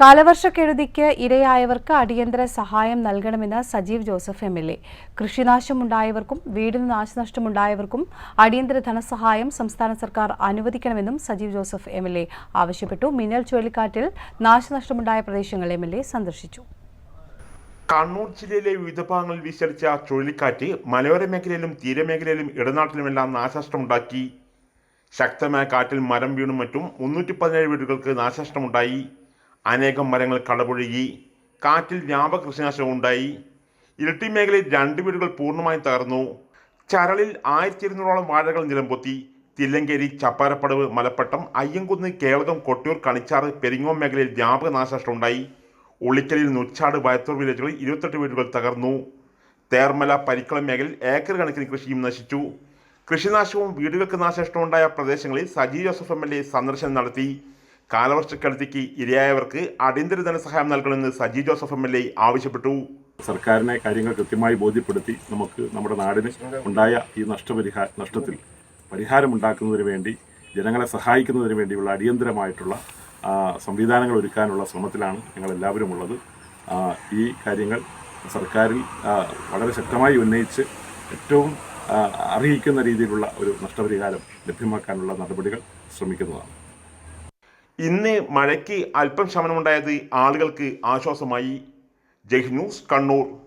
കാലവർഷക്കെടുതിക്ക് ഇരയായവർക്ക് അടിയന്തര സഹായം നൽകണമെന്ന് Sajeev Joseph M L A. കൃഷിനാശമുണ്ടായവർക്കും വീടിന് നാശനഷ്ടമുണ്ടായവർക്കും അടിയന്തര ധനസഹായം സംസ്ഥാന സർക്കാർ അനുവദിക്കണമെന്നും Sajeev Joseph M L A ആവശ്യപ്പെട്ടു. മിന്നൽ ചുഴലിക്കാറ്റിൽ നാശനഷ്ടമുണ്ടായ പ്രദേശങ്ങൾ എം എൽ എ സന്ദർശിച്ചു. കണ്ണൂർ ജില്ലയിലെ വിവിധ ഭാഗങ്ങളിൽ വീശടിച്ച ചുഴലിക്കാറ്റ് മലയോര മേഖലയിലും തീരമേഖലയിലും ഇടനാട്ടിലുമെല്ലാം നാശനഷ്ടമുണ്ടാക്കി. ശക്തമായ കാറ്റിൽ മരം വീണും മറ്റും മുന്നൂറ്റി പതിനേഴ് വീടുകൾക്ക് നാശനഷ്ടമുണ്ടായി. അനേകം മരങ്ങൾ കടപുഴകി കാറ്റിൽ വ്യാപക കൃഷിനാശവും ഉണ്ടായി. ഇരട്ടി മേഖലയിൽ രണ്ട് വീടുകൾ പൂർണമായും തകർന്നു. ചരളിൽ ആയിരത്തി ഇരുന്നൂറോളം വാഴകൾ നിലംപൊത്തി. തില്ലങ്കേരി ചപ്പാരപ്പടവ് മലപ്പട്ടം അയ്യങ്കുന്ന് കേളകം കൊട്ടിയൂർ കണിച്ചാറ് പെരിങ്ങോം മേഖലയിൽ വ്യാപക നാശനഷ്ടമുണ്ടായി ഉളിക്കലിൽ നുച്ചാട് വയത്തൂർ വില്ലേജുകളിൽ ഇരുപത്തെട്ട് വീടുകൾ തകർന്നു. തേർമല പരിക്കളം മേഖലയിൽ ഏക്കർ കണക്കിന് കൃഷിയും നശിച്ചു. കൃഷിനാശവും വീടുകൾക്ക് നാശനഷ്ടമുണ്ടായ പ്രദേശങ്ങളിൽ സജി ജോസഫ് എ സന്ദർശനം നടത്തി. കാലവർഷക്കെടുതിക്ക് ഇരയായവർക്ക് അടിയന്തര ധനസഹായം നൽകണമെന്ന് Saji Joseph M L A ആവശ്യപ്പെട്ടു. സർക്കാരിനെ കാര്യങ്ങൾ കൃത്യമായി ബോധ്യപ്പെടുത്തി നമുക്ക് നമ്മുടെ നാടിന് ഉണ്ടായ ഈ നഷ്ടപരിഹാര നഷ്ടത്തിൽ പരിഹാരമുണ്ടാക്കുന്നതിന് വേണ്ടി ജനങ്ങളെ സഹായിക്കുന്നതിന് വേണ്ടിയുള്ള അടിയന്തരമായിട്ടുള്ള സംവിധാനങ്ങൾ ഒരുക്കാനുള്ള ശ്രമത്തിലാണ് ഞങ്ങൾ എല്ലാവരും ഉള്ളത് ഈ കാര്യങ്ങൾ സർക്കാരിൽ വളരെ ശക്തമായി ഉന്നയിച്ച് ഏറ്റവും അറിയിക്കുന്ന രീതിയിലുള്ള ഒരു നഷ്ടപരിഹാരം ലഭ്യമാക്കാനുള്ള നടപടികൾ ശ്രമിക്കുന്നതാണ്. ഇന്ന് മഴയ്ക്ക് അല്പം ശമനമുണ്ടായത് ആളുകൾക്ക് ആശ്വാസമായി. ജയ് ന്യൂസ് കണ്ണൂർ.